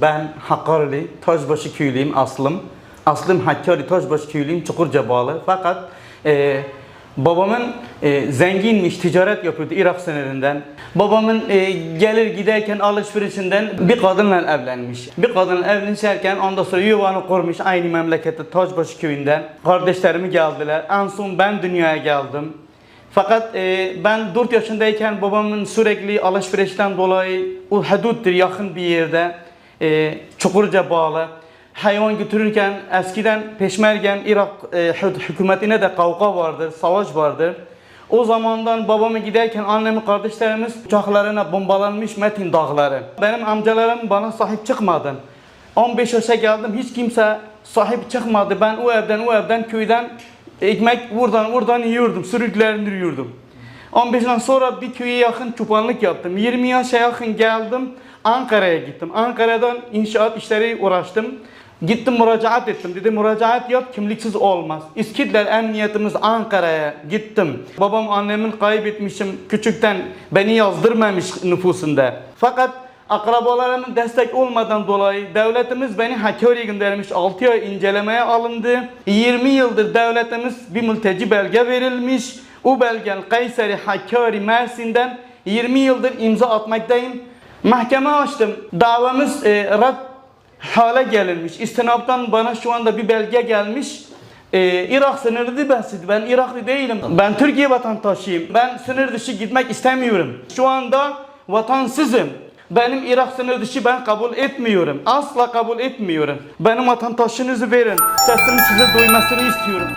Ben Hakkari, Taşbaşı köylüyüm aslım. Aslım Hakkari, Taşbaşı köylüyüm, Çukurca bağlı. Fakat e, babamın e, zenginmiş, ticaret yapıyordu Irak sınırından. Babamın e, gelir giderken alışverişinden bir kadınla evlenmiş. Bir kadınla evlenirken ondan sonra yuvanı kurmuş aynı memlekette Taşbaşı köyünden. Kardeşlerimi geldiler. En son ben dünyaya geldim. Fakat e, ben 4 yaşındayken babamın sürekli alışverişten dolayı o huduttur yakın bir yerde e, Çukurca bağlı hayvan götürürken eskiden Peşmergen Irak e, hü- hükümetine de kavga vardır, savaş vardır. O zamandan babamı giderken annemi kardeşlerimiz uçaklarına bombalanmış Metin dağları. Benim amcalarım bana sahip çıkmadı. 15 yaşa geldim hiç kimse sahip çıkmadı. Ben o evden o evden köyden ekmek buradan buradan yiyordum. Sürüklerini yiyordum. 15'den sonra bir köye yakın çobanlık yaptım. 20 yaşa yakın geldim. Ankara'ya gittim. Ankara'dan inşaat işleri uğraştım. Gittim müracaat ettim. Dedim müracaat yap kimliksiz olmaz. İskitler emniyetimiz Ankara'ya gittim. Babam annemin kaybetmişim küçükten beni yazdırmamış nüfusunda. Fakat akrabalarımın destek olmadan dolayı devletimiz beni Hakkari'ye göndermiş. 6 ay incelemeye alındı. 20 yıldır devletimiz bir mülteci belge verilmiş. O belgen Kayseri, Hakkari, Mersin'den 20 yıldır imza atmaktayım. Mahkeme açtım. Davamız e, rad hale gelinmiş. İstinaptan bana şu anda bir belge gelmiş. Ee, Irak sınırı bahsediyor. Ben Iraklı değilim. Ben Türkiye vatandaşıyım. Ben sınır dışı gitmek istemiyorum. Şu anda vatansızım. Benim Irak sınır dışı ben kabul etmiyorum. Asla kabul etmiyorum. Benim vatandaşınızı verin. Sesimi size duymasını istiyorum.